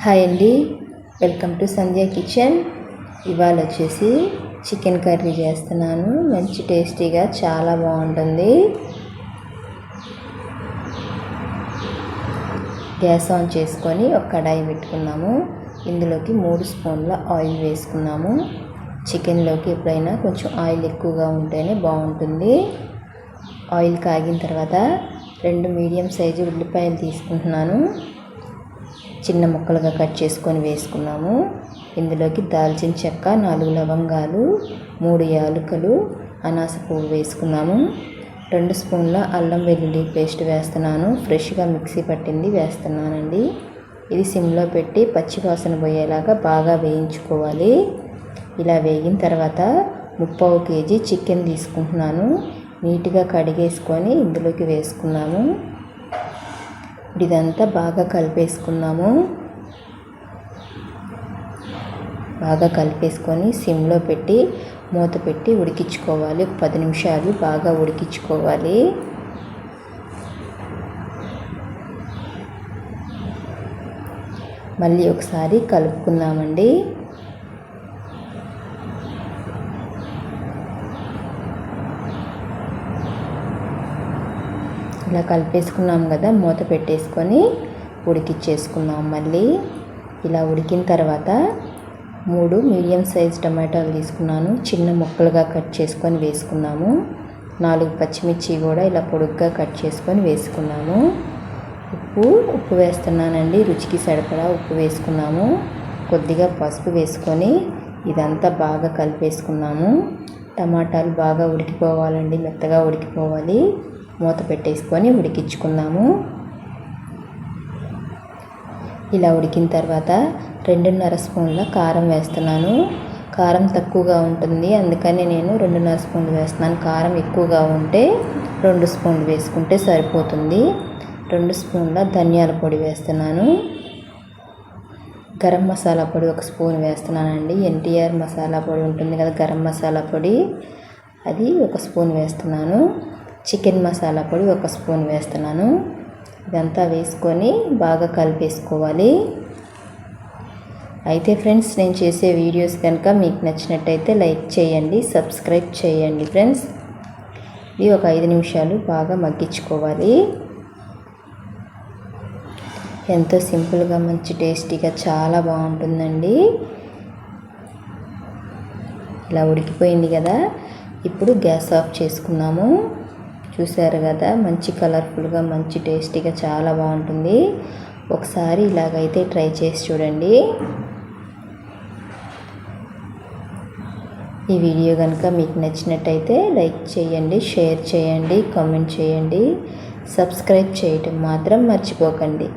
Hi అండి. Welcome to Sandhya kitchen. ఇవాళ వచ్చేసి చికెన్ కర్రీ చేస్తున్నాను. మంచి టేస్టీగా చాలా బాగుంటుంది. గ్యాస్ ఆన్ చేసుకొని ఒక కడాయి పెట్టుకున్నాము. ఇందులోకి మూడు స్పూన్ల ఆయిల్ వేసుకున్నాము. చికెన్లోకి ఎప్పుడైనా కొంచెం ఆయిల్ ఎక్కువగా ఉంటేనే బాగుంటుంది. ఆయిల్ కాగిన తర్వాత రెండు మీడియం సైజు ఉల్లిపాయలు తీసుకుంటున్నాను. చిన్న ముక్కలుగా కట్ చేసుకొని వేసుకున్నాము. ఇందులోకి దాల్చిన చెక్క నాలుగు లవంగాలు మూడు యాలకులు అనాస పువ్వు వేసుకున్నాము. రెండు స్పూన్ల అల్లం వెల్లుల్లి పేస్ట్ వేస్తున్నాను. ఫ్రెష్గా మిక్సీ పట్టింది వేస్తున్నానండి. ఇది సిమ్లో పెట్టి పచ్చి వాసన పోయేలాగా బాగా వేయించుకోవాలి. ఇలా వేగిన తర్వాత ముప్పావు కేజీ చికెన్ తీసుకుంటున్నాను. నీట్గా కడిగేసుకొని ఇందులోకి వేసుకున్నాము. ఇదంతా బాగా కలిపేసుకున్నాము. బాగా కలిపేసుకొని సిమ్లో పెట్టి మూత పెట్టి ఉడికించుకోవాలి. ఒక పది నిమిషాలు బాగా ఉడికించుకోవాలి. మళ్ళీ ఒకసారి కలుపుకుందామండి. ఇలా కలిపేసుకున్నాం కదా మూత పెట్టేసుకొని ఉడికిచ్చేసుకున్నాం మళ్ళీ. ఇలా ఉడికిన తర్వాత మూడు మీడియం సైజ్ టమాటాలు తీసుకున్నాను. చిన్న ముక్కలుగా కట్ చేసుకొని వేసుకున్నాము. నాలుగు పచ్చిమిర్చి కూడా ఇలా పొడుగ్గా కట్ చేసుకొని వేసుకున్నాము. ఉప్పు ఉప్పు వేస్తున్నానండి రుచికి సరిపడా ఉప్పు వేసుకున్నాము. కొద్దిగా పసుపు వేసుకొని ఇదంతా బాగా కలిపేసుకున్నాము. టమాటాలు బాగా ఉడికిపోవాలండి మెత్తగా ఉడికిపోవాలి. మూత పెట్టేసుకొని ఉడికించుకున్నాము ఇలా ఉడికిన తర్వాత రెండున్నర స్పూన్ల కారం వేస్తున్నాను. కారం తక్కువగా ఉంటుంది అందుకని నేను రెండున్నర స్పూన్లు వేస్తున్నాను. కారం ఎక్కువగా ఉంటే రెండు స్పూన్లు వేసుకుంటే సరిపోతుంది. రెండు స్పూన్ల ధనియాల పొడి వేస్తున్నాను. గరం మసాలా పొడి ఒక స్పూన్ వేస్తున్నానండి. ఎన్టీఆర్ మసాలా పొడి ఉంటుంది కదా గరం మసాలా పొడి. అది ఒక స్పూన్ వేస్తున్నాను. చికెన్ మసాలా పొడి ఒక స్పూన్ వేస్తున్నాను. ఇదంతా వేసుకొని బాగా కలిపేసుకోవాలి. అయితే ఫ్రెండ్స్ నేను చేసే వీడియోస్ కనుక మీకు నచ్చినట్టయితే లైక్ చేయండి సబ్స్క్రైబ్ చేయండి ఫ్రెండ్స్. ఇది ఒక ఐదు నిమిషాలు బాగా మగ్గించుకోవాలి. ఎంతో సింపుల్గా మంచి టేస్టీగా చాలా బాగుంటుందండి. ఇలా ఉడికిపోయింది కదా. ఇప్పుడు గ్యాస్ ఆఫ్ చేసుకున్నాము. చూశారు కదా మంచి కలర్ఫుల్గా మంచి టేస్టీగా చాలా బాగుంటుంది. ఒకసారి ఇలాగైతే ట్రై చేసి చూడండి. ఈ వీడియో కనుక మీకు నచ్చినట్టయితే లైక్ చేయండి షేర్ చేయండి కామెంట్ చేయండి. సబ్స్క్రైబ్ చేయటం మాత్రం మర్చిపోకండి.